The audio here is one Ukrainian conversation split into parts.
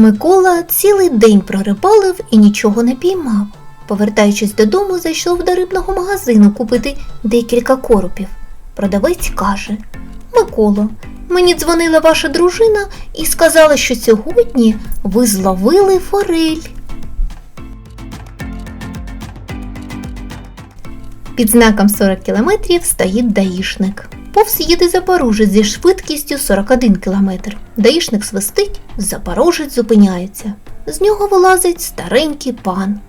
Микола цілий день прорибалив і нічого не піймав. Повертаючись додому, зайшов до рибного магазину купити декілька коропів. Продавець каже: Миколо, мені дзвонила ваша дружина і сказала, що сьогодні ви зловили форель. Під знаком 40 км стоїть даїшник. Повз їде запорожець зі швидкістю 41 км. Даїшник свистить, запорожець зупиняється. З нього вилазить старенький пан.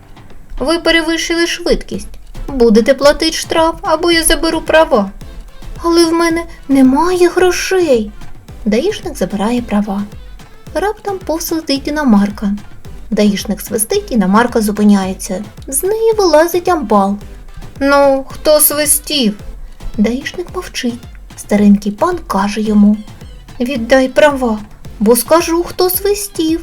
Ви перевищили швидкість. Будете платити штраф або я заберу права. Але в мене немає грошей. Даїшник забирає права. Раптом повз летить іномарка. Даїшник свистить, іномарка зупиняється. З неї вилазить амбал. Ну, хто свистів? Даїшник мовчить. Старенький пан каже йому Віддай права, бо скажу, хто свистів.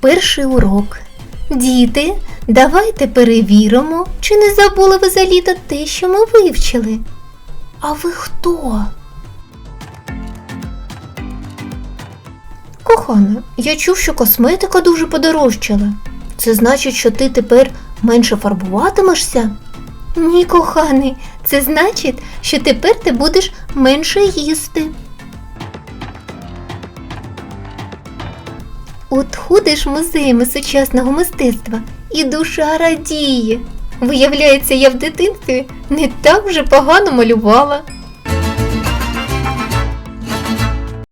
Перший урок. Діти, давайте перевіримо, чи не забули ви за літо те, що ми вивчили. А ви хто? Кохана, я чув, що косметика дуже подорожчала. Це значить, що ти тепер менше фарбуватимешся? Ні, коханий, це значить, що тепер ти будеш менше їсти. От ходиш музеями сучасного мистецтва і душа радіє. Виявляється, я в дитинстві не так вже погано малювала.